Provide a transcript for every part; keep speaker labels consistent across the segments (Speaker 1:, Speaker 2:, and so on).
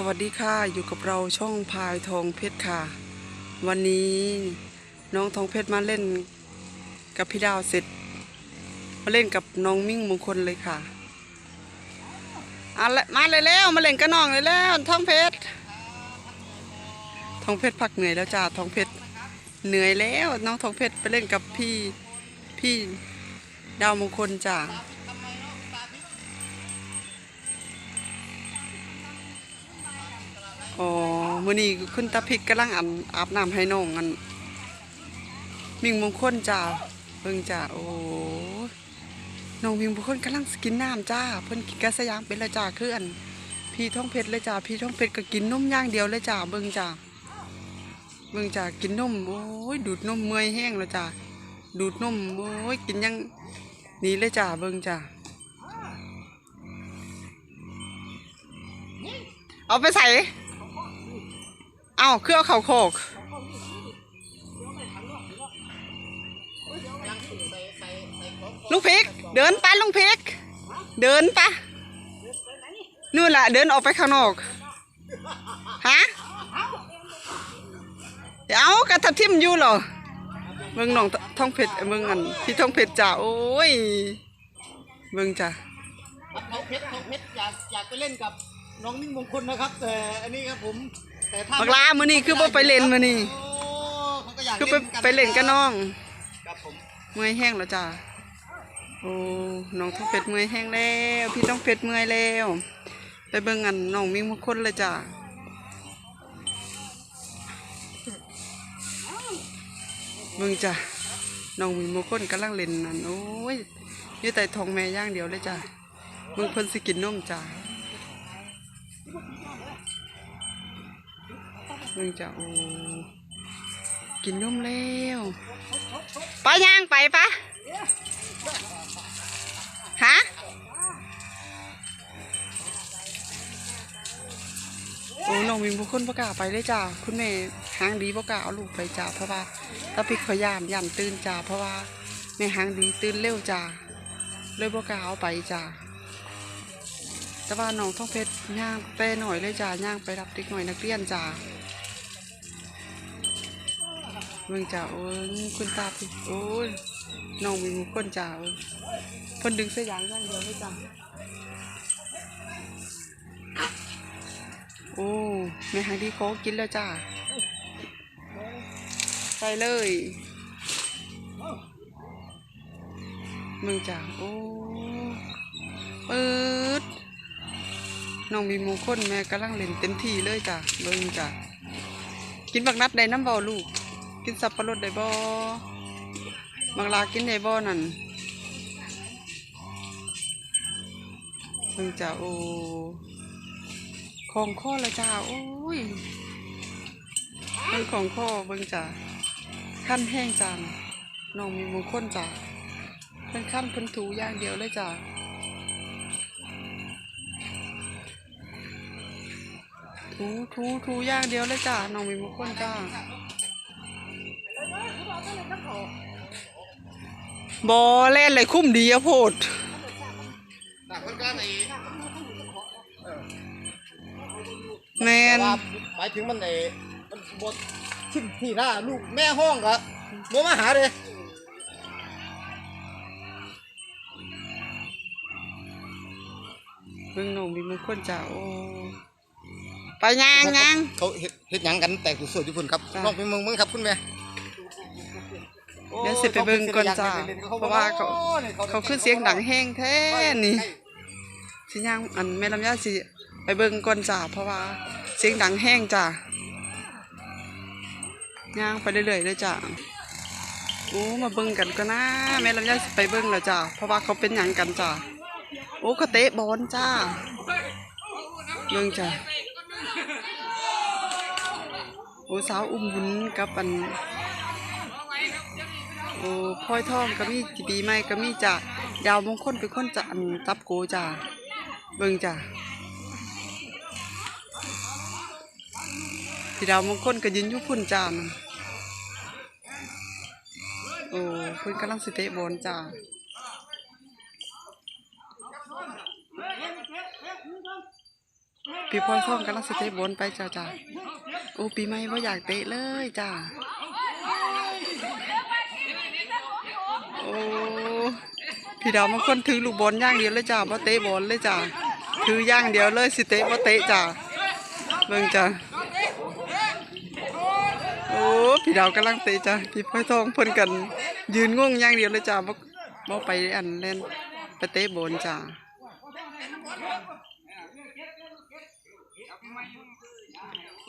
Speaker 1: สวัสดีค่ะอยู่กับเราช่องพายทองเพชรค่ะ วันนี้น้องทองเพชรมาเล่นกับพี่ดาวเสร็จ มาเล่นกับน้องมิ่งมงคลเลยค่ะเอาละมาเลยแล้วมาเล่นกับน้องเลยแล้วทองเพชรทองเพชรพักเหนื่อยแล้วจ้าทองเพชรเหนื่อยแล้ว น้องทองเพชรไปเล่นกับพี่พี่ดาวมงคลจ้า อ๋อมื้อนี้คุณตาพิกกำลังอันอาบน้ำให้น้องอัน มิ่งมงคลจ้าเบิ่งจ้าโอ้น้องมิ่งมงคลกำลังกินน้ำจ้า เพิ่นกินกะสยางเป็นละจ้าคืออันพี่ท้องเพชรเลยจ้าพี่ท้องเพชรก็กินนมย่างเดียวเลยจ้าเบิ่งจ้าเบิ่งจ้ากินนมโอ้ยดูดนมเมื่อยแห้งแล้วจ้าดูดนมโอ้ยกินยังนี่เลยจ้าเบิ่งจ้าเอาไปใส่ เอาเครื่องเขาโคกลุงพริก เดินไปลุงพริก เดินปะนู่นแหละเดินออกไปข้างนอกฮะเอากระทับทิมอยู่เหรอเมืองหนองท่องเพชรเมืองอันที่ท่องเพชรจ้าโอ้ยเมืองจ้า
Speaker 2: น้องเพชรน้องเพชรอยากอยากไปเล่นกับน้องนิ่งมงคลนะครับ แต่อันนี้ครับผม แต่ถ้า
Speaker 1: บักลามื้อนี้คือบ่ไปเล่นมื้อนี้
Speaker 2: โอ้เขาก็อยาก
Speaker 1: คือไปไปเล่นกับน้อง
Speaker 2: ครับผม
Speaker 1: เมื่อยแห้งแล้วจ้าโอ้น้องท้องเพชรเมื่อยแห้งแล้ว พี่ท้องเพชรเมื่อยแล้วไปเบิ่งอันน้องมิ่งมงคลเลยจ้าเบิ่งจ้าน้องมิ่งมงคลกำลังเล่นนั่นโอ้ยอยู่แต่ท้องแม่อย่างเดียวเลยจ้าเบิ่งเพิ่นสิกินนมจ้า เบิ่งจ้าโอ้กินนมแล้วไปย่างไปปะฮะโอ้น้องมีบุคคลประกล้าไปเลยจ้าคุณแม่หางดีประกล้าเอาลูกไปจ้าเพราะว่าถ้าพิกขยานยันตื่นจ้าเพราะว่าแม่หางดีตื่นเร็วจ้าเลยประกล้าเอาไปจ้าแต่ว่าน้องท้องเพชรย่างไปหน่อยเลยจ้าย่างไปรับเด็กหน่อยนักเรียนจ้า เมืองจ่าโอ้ยคุณตาพี่โอ้ยน้องมีมือคนจ่าเอ้ยเพ่นดึงเสยางอย่างเดียวเลยจ้าโอ้แม่หายดีโคกกินแล้วจ้าใส่เลยเมืองจ่าโอ้เปิดน้องมีมงคลแม่กำลังเล่นเต็มที่เลยจ้าเบิ่งจ้ากินบักนัดได้น้ำเบาลูก กินสับปะรดได้บ่บางลากินได้บ่นั่นเบิ่งจ้าโอ้ของข้อละจ้าโอ้ยเบิ่งของข้อเบิ่งจ้าขั้นแห้งจานน้องมีมงคลจ้าเพิ่นขั้นเพิ่นถูอย่างเดียวเลยจ้าถูถูถูอย่างเดียวเลยจ้าน้องมีมงคลจ้า บอเล่นเลยคุ้มดีอะโพด
Speaker 2: แต่คนก็ใน
Speaker 1: แมน
Speaker 2: ว่าหมายถึงมันในมันบดที่ที่หน้าลูกแม่ห้องก็บ่มาหาเลย
Speaker 1: เบิ่งหนุ่มมีมือคนจ้าโอ้ไปย่างย่าง
Speaker 2: เขาเฮ็ดเฮ็ดหยังกันแตกสวยๆทุกคนครับ
Speaker 1: จ้ะ
Speaker 2: น้องเป็นเมืองเมืองครับคุณแม่
Speaker 1: เดี๋ยวสิไปเบิ่งก่อนจ้าเพราะว่าเขาเขาขึ้นเสียงดังแห้งแท้นี่สิย่างอันแม่ลำยาสิไปเบิ่งก่อนจ้าเพราะว่าเสียงดังแห้งจ้าย่างไปเรื่อยๆเลยจ้าโอ้มาเบิ่งกันก็นะแม่ลำยาสิไปเบิ่งแล้วจ้าเพราะว่าเขาเป็นหยังกันจ้าโอ้เขาเตะบอลจ้าเบิ่งจ้าโอ้สาวอุ้มบุญกับอัน โอ้พ่อยทองก็มีจีบีไม้ก็มีจ้ะดาวมงคลเป็นคนจะอันจับโกจ้ะเบิ่งจ้ะพี่ดาวมงคลก็ยืนอยู่พุ่นจ้ามันโอ้เพิ่นกำลังสิเตะบอลจ้าพี่พลอยท่องกำลังสเตะบอลไปจ้าจ้าโอ้ปีใหม่ว่าอยากเตะเลยจ้าโอ้ พี่ดาวบางคนถือลูกบอลย่างเดียวเลยจ้าบ่เตะบอลเลยจ้าถือย่างเดียวเลยสิเตะบ่เตะจ้าเบิ่งจ้าโอ้พี่ดาวกำลังเตะจ้าพี่พลอยทองเพิ่นกันยืนงงย่างเดียวเลยจ้าบ่บ่ไปอันเล่นไปเตะบอลจ้า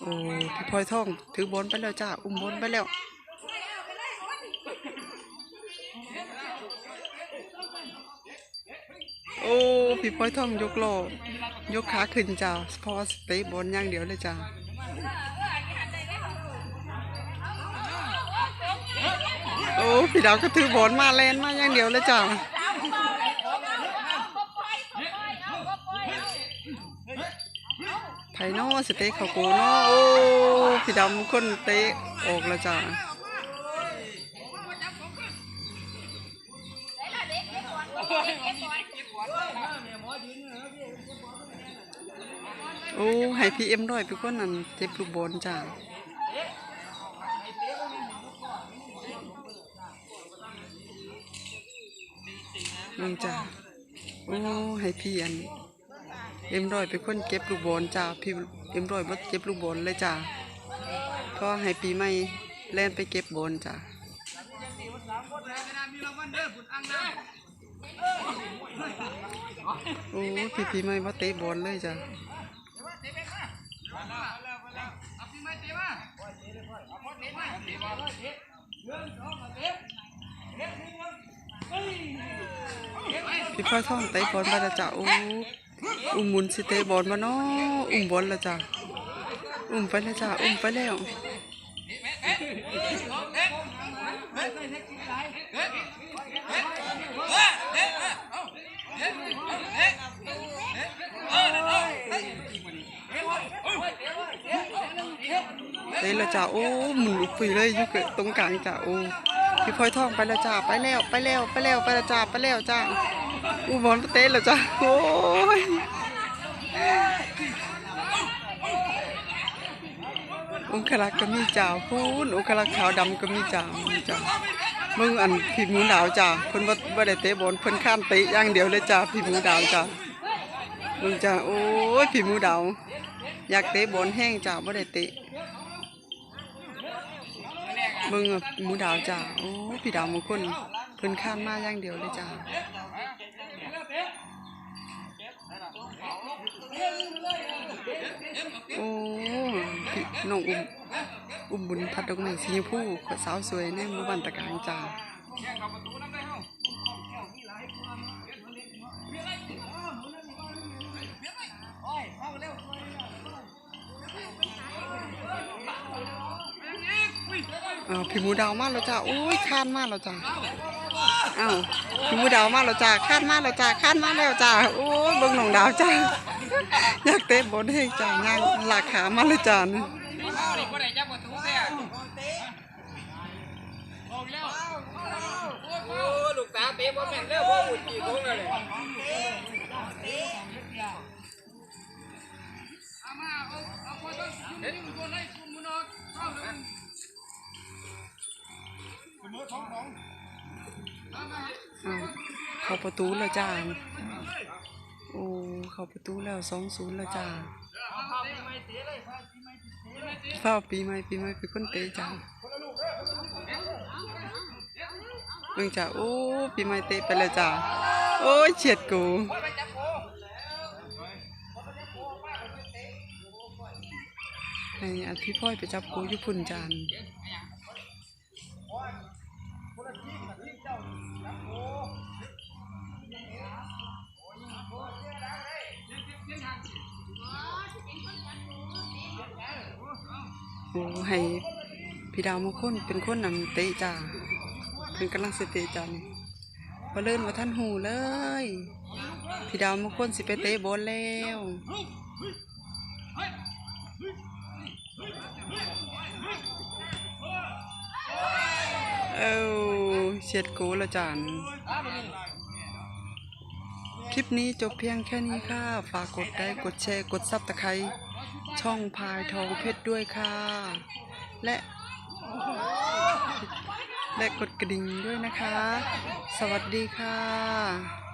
Speaker 1: โอ้พี่พลอยท่อง ถือบนไปแล้วจ้า อุ้มบนไปแล้ว โอ้พี่พลอยท่องยกโลยกขาขึ้นจ้าเพราะว่าสเตะบอลอย่างเดียวเลยจ้าโอ้พี่ดาวก็ถือบอลมาแลนมาอย่างเดียวเลยจ้าไผโน่สเต็กเขากูเนาะโอ้พี่ดำคนเตะออกแล้วจ้าโอ้ โอ้ให้พี่เอ็มด้วยพี่คนนั้นเจ็บลูกบอลจ้านึงจ้าโอ้ให้พี่อันเอ็มรอยเป็นคนเก็บลูกบอลจ้าพี่เอ็มรอยบ่เก็บลูกบอลเลยจ้าเพราะให้ปีใหม่แล่นไปเก็บบอลจ้า โอ้พี่ปีใหม่ว่าเตะบอลเลยจ้าพี่พ่อท่องเตะบอลไปแล้วจ้าโอ้อุ้มมุนสิเตะบอลมาเนาะอุ้มบอลล้วจ้ะอุ้มไปล้วจ้ะอุ้มไปแล้วเตะแล้วจ้ะโอ้หมุนปุยเลยอยู่เกิดตรงกลางจ้ะโอ้พี่พลอยทองไปแล้วจ้ะไปแล้วไปแล้วไปแล้วไปแล้วจ้ะไปแล้วจ้ะอุ้บอลเตะแล้วจ้ะโอ้ยองคลักษ์ก็มีจ่าพูนองคลักษ์ขาวดำก็มีจ่ามีจ่า มึงอันพี่หมูดาวจ่าเพิ่นบ่บ่ได้เตะบอลเพิ่นข้ามเตะอย่างเดียวเลยจ่าพี่หมูดาวจ่ามึงจ่าโอ้ยพี่หมูดาว อยากเตะบอลแห้งจ่าบ่ได้เตะมึงหมูดาวจ่าโอ้ยพี่ดาวมงคลเพิ่นข้ามมาอย่างเดียวเลยจ่าโอ้น้องอุ้ม อุ้มบุญพัดดอกไม้สีชมพูขวดสาวสวยในหมู่บ้านตะการจ่าอ้าวพี่หมูดาวมาแล้วจ้าโอ้ยคานมาแล้วจ้าอ้าวพี่หมูดาวมาแล้วจ้าคานมาแล้วจ้าคานมาแล้วจ้าโอ้ยเบิ่งน้องดาวจ้าอยากเตะบอลให้จ้างานหลากขามาเลยจ้านะ
Speaker 3: โอ้ลูกสาวเตะบอลแม่นเด้อพ่ออุ่นกี่คงเลย
Speaker 1: อ้าวเข้าประตูแล้วจ้าโอ้เข้าประตูแล้วสองศูนย์แล้วจ้าฟ้าปีใหม่ปีใหม่เป็นคนเตะจ้า เบิ่งจ้าโอ้ปีใหม่เตะไปแล้วจ้าโอ้ยเฉียดกูให้อันพี่พ่อยไปจับกูอยู่พุ่นจานโอ้ให้พี่ดาวมงคลเป็นคนนำเตะจ่า เป็นกำลังสเตจานี่อเลื่อนมาท่านหูเลย พี่ดาวมาค้นสิไปเตะบอลแล้วเอ้เฉียดกูละจานคลิปนี้จบเพียงแค่นี้ค่ะ ฝากกดไลค์กดแชร์กดซับตะไคร้ช่องพายทองเพชรด้วยค่ะ และ และกดกระดิ่งด้วยนะคะ สวัสดีค่ะ